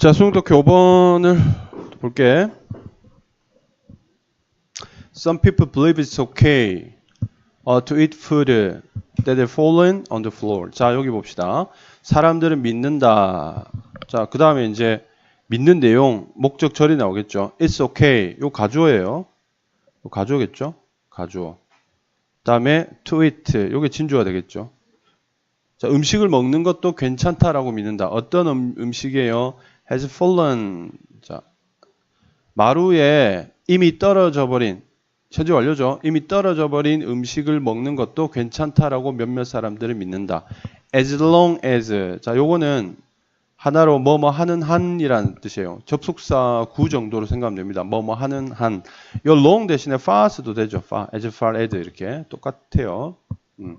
자, 수능독해 5번을 볼게. Some people believe it's okay uh, to eat food that have fallen on the floor. 자, 여기 봅시다. 사람들은 믿는다. 자, 그 다음에 이제 믿는 내용, 목적절이 나오겠죠. It's okay. 요 가주어예요. 요 가주어겠죠? 가주어. 다음에 to eat. 요게 진주가 되겠죠. 자, 음식을 먹는 것도 괜찮다라고 믿는다. 어떤 음, 음식이에요? Has fallen. 자, 마루에 이미 떨어져 버린 현재 완료죠. 이미 떨어져 버린 음식을 먹는 것도 괜찮다라고 몇몇 사람들은 믿는다. as long as. 자, 요거는 하나로 뭐뭐 하는 한이라는 뜻이에요. 접속사 구 정도로 생각하면 됩니다. 뭐뭐 하는 한. 요 long 대신에 far도 되죠. far, as far as 이렇게 똑같아요. 음.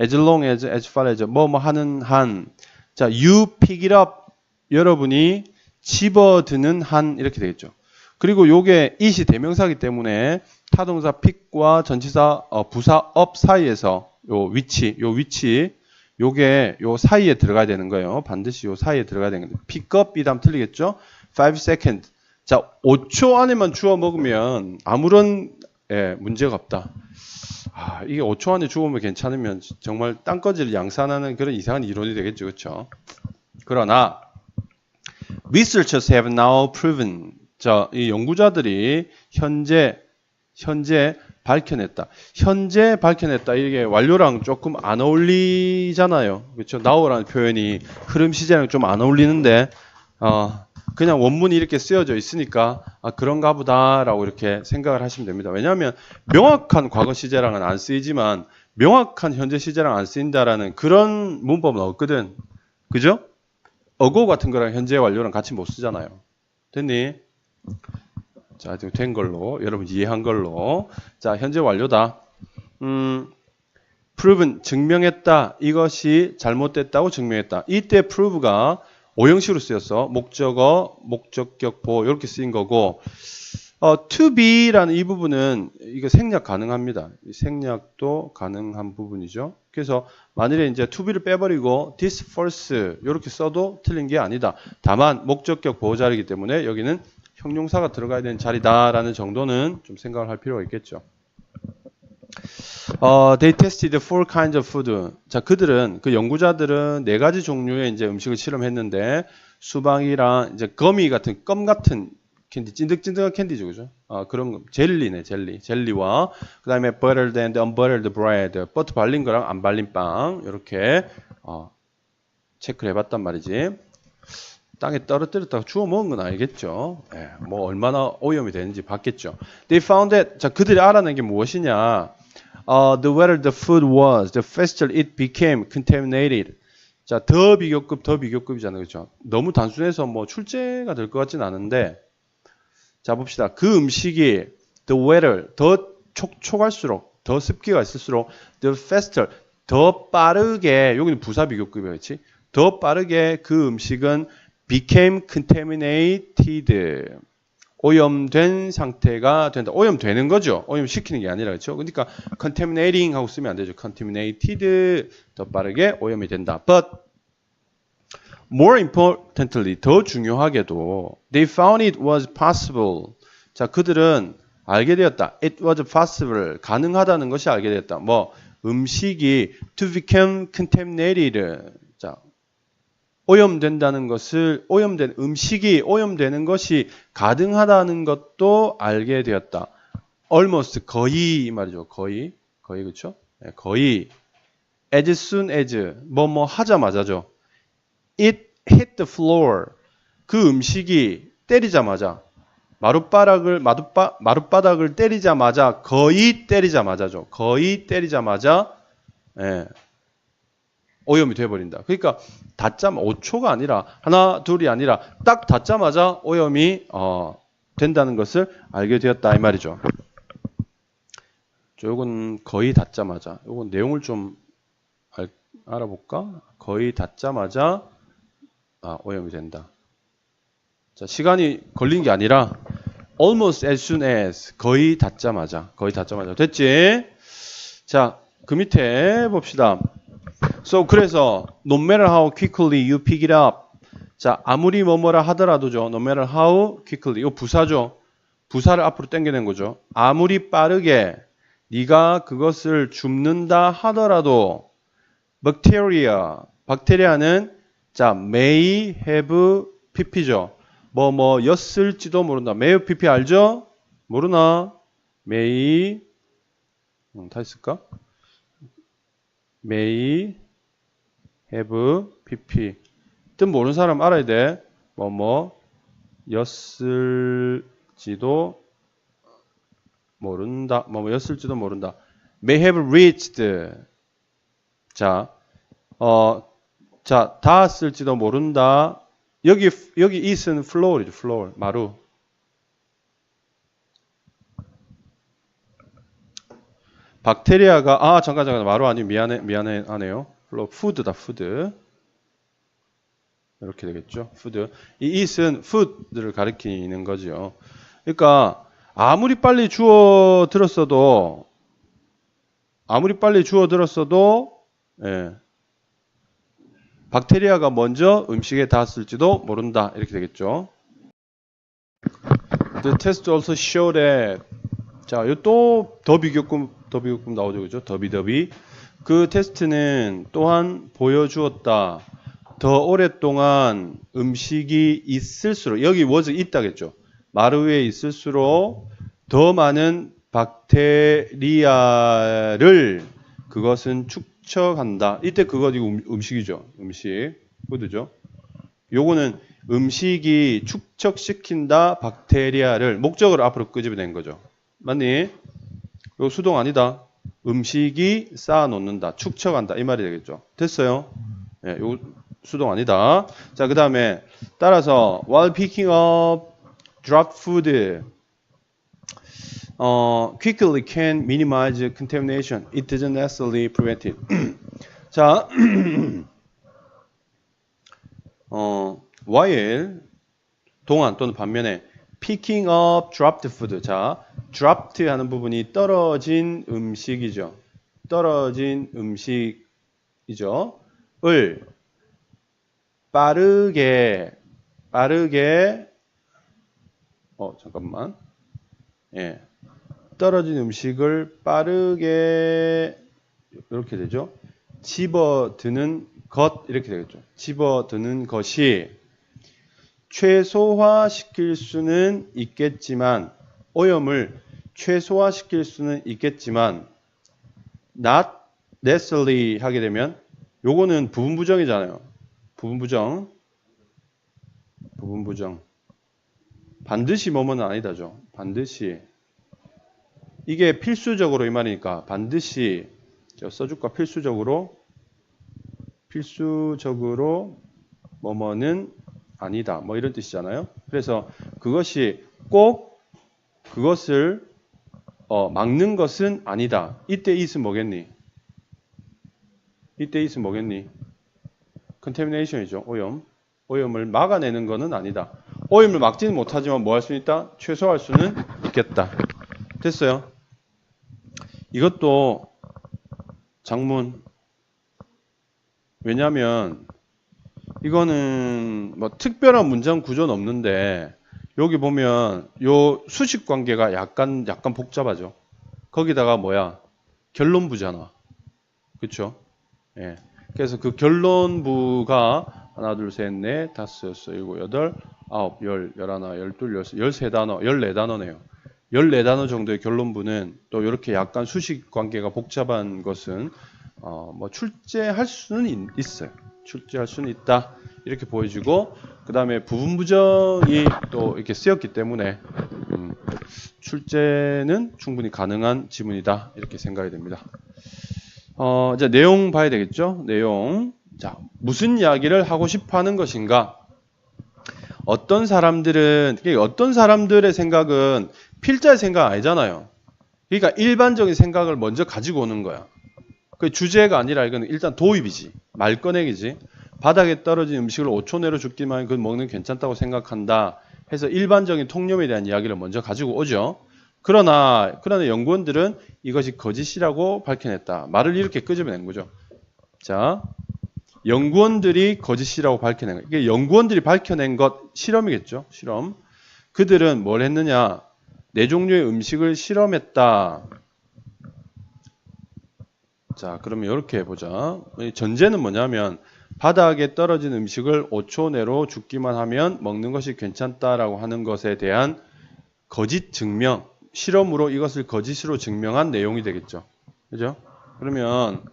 as long as, as far as 뭐뭐 하는 한. 자, you pick it up. 여러분이 집어드는 한 이렇게 되겠죠. 그리고 요게 it이 대명사기 때문에 타동사 pick과 전치사 어, 부사 up 사이에서 요 위치, 요 위치 요게 요 사이에 들어가야 되는 거예요. 반드시 요 사이에 들어가야 되는 거예요. pick up 이 다음 틀리겠죠? 5 second. 자, 5초 안에만 주워 먹으면 아무런 예, 문제가 없다. 아, 이게 5초 안에 주우면 괜찮으면 정말 땅거지를 양산하는 그런 이상한 이론이 되겠죠. 그렇죠? 그러나 researchers have now proven 자, 이 연구자들이 현재 현재 밝혀냈다. 현재 밝혀냈다. 이게 완료랑 조금 안 어울리잖아요. 그렇죠? now라는 표현이 흐름 시제랑 좀 안 어울리는데 어, 그냥 원문이 이렇게 쓰여져 있으니까 아, 그런가 보다라고 이렇게 생각을 하시면 됩니다. 왜냐하면 명확한 과거 시제랑은 안 쓰이지만 명확한 현재 시제랑 안 쓰인다라는 그런 문법은 없거든. 그죠? 어고 같은 거랑 현재 완료랑 같이 못 쓰잖아요. 됐니? 자, 된 걸로 여러분 이해한 걸로 자, 현재 완료다. 음, proven 증명했다. 이것이 잘못됐다고 증명했다. 이때 prove가 오형식으로 쓰였어. 목적어, 목적격 보 이렇게 쓰인 거고 어, to be라는 이 부분은 이거 생략 가능합니다. 이 생략도 가능한 부분이죠. 그래서 만일에 이제 to be를 빼버리고 this first 이렇게 써도 틀린 게 아니다. 다만 목적격 보호 자리이기 때문에 여기는 형용사가 들어가야 되는 자리다라는 정도는 좀 생각을 할 필요가 있겠죠. 어, they tested four kinds of food. 자, 그들은 그 연구자들은 네 가지 종류의 이제 음식을 실험했는데 수박이랑 이제 거미 같은 껌 같은 캔디 찐득찐득한 캔디죠, 그죠? 어, 그런 거 젤리네, 젤리, 젤리와 그 다음에 buttered and unbuttered bread, 버터 발린 거랑 안 발린 빵 이렇게 어, 체크를 해봤단 말이지. 땅에 떨어뜨렸다가 주워 먹은 건 아니겠죠. 예, 뭐 얼마나 오염이 되는지 봤겠죠. They found that 자 그들이 알아낸 게 무엇이냐? Uh, the wetter the food was, the faster it became contaminated. 자, 더 비교급, 더 비교급이잖아요. 그렇죠? 너무 단순해서 뭐 출제가 될 것 같진 않은데 자, 봅시다. 그 음식이 the wetter 더 촉촉할수록 더 습기가 있을수록 the faster 더 빠르게 여기는 부사 비교급이야. 그렇지? 더 빠르게 그 음식은 became contaminated. 오염된 상태가 된다. 오염되는 거죠. 오염시키는 게 아니라 그렇죠. 그러니까 contaminating 하고 쓰면 안 되죠. contaminated 더 빠르게 오염이 된다. But more importantly 더 중요하게도 they found it was possible. 자, 그들은 알게 되었다. It was possible. 가능하다는 것이 알게 되었다. 뭐 음식이 to become contaminated. 자, 오염된다는 것을 오염된 음식이 오염되는 것이 가능하다는 것도 알게 되었다. almost 거의 이 말이죠. 거의 거의 그렇죠? 네, 거의 as soon as 뭐뭐 하자마자죠. It hit the floor. 그 음식이 때리자마자 마룻바닥을 마룻바, 마룻바닥을 때리자마자 거의 때리자마자죠. 거의 때리자마자 예, 오염이 돼버린다. 그러니까 닿자마 5초가 아니라 하나 둘이 아니라 딱 닿자마자 오염이 어, 된다는 것을 알게 되었다 이 말이죠. 요건 거의 닿자마자 요건 내용을 좀 알, 알아볼까? 거의 닿자마자 아, 오염이 된다. 자, 시간이 걸린 게 아니라 almost as soon as 거의 닿자마자 거의 닿자마자 됐지? 자, 그 밑에 봅시다. So 그래서 no matter how quickly you pick it up 자, 아무리 뭐뭐라 하더라도죠. no matter how quickly. 이거 부사죠. 부사를 앞으로 당겨낸 거죠. 아무리 빠르게 네가 그것을 줍는다 하더라도 bacteria, 박테리아는 자, may have pp죠. 뭐 뭐였을지도 모른다. may pp 알죠? 모르나? may 음, 다 있을까? may have pp 뜻 모르는 사람 알아야 돼. 뭐 뭐 였을지도 모른다. 뭐 뭐였을지도 모른다. may have reached. 자, 어, 자, 닿았을지도 모른다. 여기 여기 is은 floor이죠. floor. 마루. 박테리아가 아 잠깐 잠깐 마루 아니 미안해 미안해 하네요. 플로 푸드다 푸드. 이렇게 되겠죠. 푸드. 이 it은 food를 가리키는 거죠. 그러니까 아무리 빨리 주워 들었어도 아무리 빨리 주워 들었어도 예. 박테리아가 먼저 음식에 닿았을지도 모른다. 이렇게 되겠죠. The test also show that 자, 또 더 비교금 더비교금 나오죠. 그죠? 더비더비. 그 테스트는 또한 보여주었다. 더 오랫동안 음식이 있을수록 여기 was 있다겠죠. 마루 위에 있을수록 더 많은 박테리아를 그것은 축 적한다. 이때 그거 이거 음- 음식이죠. 음식. 푸드죠. 요거는 음식이 축적시킨다 박테리아를 목적으로 앞으로 끄집어낸 거죠. 맞니? 요 수동 아니다. 음식이 쌓아 놓는다. 축적한다. 이 말이 되겠죠. 됐어요? 예, 요 수동 아니다. 자, 그 다음에 따라서 while picking up dropped food 어, quickly can minimize contamination. It doesn't necessarily prevent it. 자, 어, while 동안 또는 반면에 picking up dropped food. 자, dropped 하는 부분이 떨어진 음식이죠. 떨어진 음식이죠. 을 빠르게 빠르게 어 잠깐만 예 떨어진 음식을 빠르게 이렇게 되죠. 집어드는 것 이렇게 되겠죠. 집어드는 것이 최소화시킬 수는 있겠지만 오염을 최소화시킬 수는 있겠지만 not necessarily 하게 되면 요거는 부분 부정이잖아요. 부분 부정. 부분 부정. 반드시 뭐뭐는 아니다죠. 반드시 이게 필수적으로 이 말이니까 반드시 저 써줄까 필수적으로 필수적으로 뭐뭐는 아니다. 뭐 이런 뜻이잖아요. 그래서 그것이 꼭 그것을 어, 막는 것은 아니다. 이때 이은 뭐겠니? 이때 이은 뭐겠니? 컨테미네이션이죠. 오염. 오염을 막아내는 것은 아니다. 오염을 막지는 못하지만 뭐 할 수 있다? 최소화할 수는 있겠다. 됐어요. 이것도 장문. 왜냐하면 이거는 뭐 특별한 문장 구조는 없는데 여기 보면 요 수식 관계가 약간 약간 복잡하죠. 거기다가 뭐야 결론부잖아. 그렇죠? 예. 그래서 그 결론부가 하나, 둘, 셋, 넷, 다섯, 여섯, 일곱, 여덟, 아홉, 열, 열하나, 열둘, 열세, 열세 단어, 열네 단어네요. 열네 단어 정도의 결론부는 또 이렇게 약간 수식 관계가 복잡한 것은 어, 뭐 출제할 수는 있, 있어요. 출제할 수는 있다. 이렇게 보여지고 그 다음에 부분 부정이 또 이렇게 쓰였기 때문에 음, 출제는 충분히 가능한 지문이다. 이렇게 생각이 됩니다. 어, 이제 내용 봐야 되겠죠? 내용. 자, 무슨 이야기를 하고 싶어 하는 것인가? 어떤 사람들은, 어떤 사람들의 생각은 필자의 생각 아니잖아요. 그러니까 일반적인 생각을 먼저 가지고 오는 거야. 그 주제가 아니라 이건 일단 도입이지. 말 꺼내기지. 바닥에 떨어진 음식을 5초 내로 죽기만 그건 먹는 괜찮다고 생각한다. 해서 일반적인 통념에 대한 이야기를 먼저 가지고 오죠. 그러나 그러나 연구원들은 이것이 거짓이라고 밝혀냈다. 말을 이렇게 끄집어낸 거죠. 자, 연구원들이 거짓이라고 밝혀낸 거. 이게 연구원들이 밝혀낸 것 실험이겠죠. 실험. 그들은 뭘 했느냐? 네 종류의 음식을 실험했다. 자, 그러면 이렇게 해보자. 이 전제는 뭐냐면 바닥에 떨어진 음식을 5초 내로 죽기만 하면 먹는 것이 괜찮다라고 하는 것에 대한 거짓 증명, 실험으로 이것을 거짓으로 증명한 내용이 되겠죠. 그죠? 그러면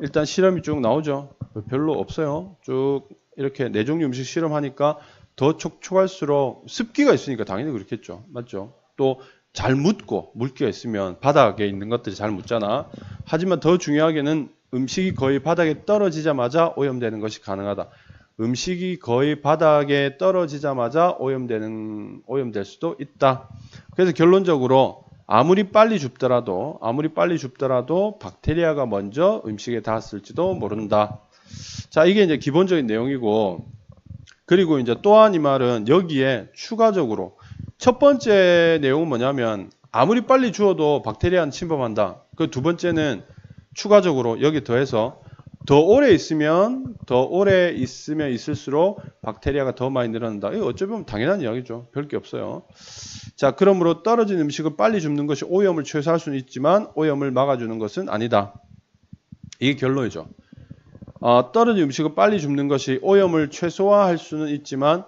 일단 실험이 쭉 나오죠. 별로 없어요. 쭉 이렇게 네 종류 음식 실험하니까 더 촉촉할수록 습기가 있으니까 당연히 그렇겠죠. 맞죠? 또 잘 묻고 물기가 있으면 바닥에 있는 것들이 잘 묻잖아. 하지만 더 중요하게는 음식이 거의 바닥에 떨어지자마자 오염되는 것이 가능하다. 음식이 거의 바닥에 떨어지자마자 오염되는 오염될 수도 있다. 그래서 결론적으로 아무리 빨리 줍더라도 아무리 빨리 줍더라도 박테리아가 먼저 음식에 닿았을지도 모른다. 자, 이게 이제 기본적인 내용이고 그리고 이제 또한 이 말은 여기에 추가적으로 첫 번째 내용은 뭐냐면 아무리 빨리 주어도 박테리아는 침범한다. 그 두 번째는 추가적으로 여기 더해서 더 오래 있으면 더 오래 있으면 있을수록 박테리아가 더 많이 늘어난다. 이거 어쩌면 당연한 이야기죠. 별게 없어요. 자, 그러므로 떨어진 음식을 빨리 줍는 것이 오염을 최소화할 수는 있지만 오염을 막아주는 것은 아니다. 이게 결론이죠. 어, 떨어진 음식을 빨리 줍는 것이 오염을 최소화할 수는 있지만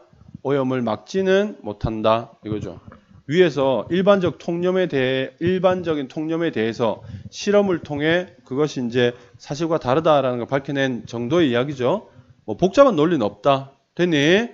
오염을 막지는 못한다. 이거죠. 위에서 일반적 통념에 대해 일반적인 통념에 대해서 실험을 통해 그것이 이제 사실과 다르다라는 걸 밝혀낸 정도의 이야기죠. 뭐 복잡한 논리는 없다. 됐니?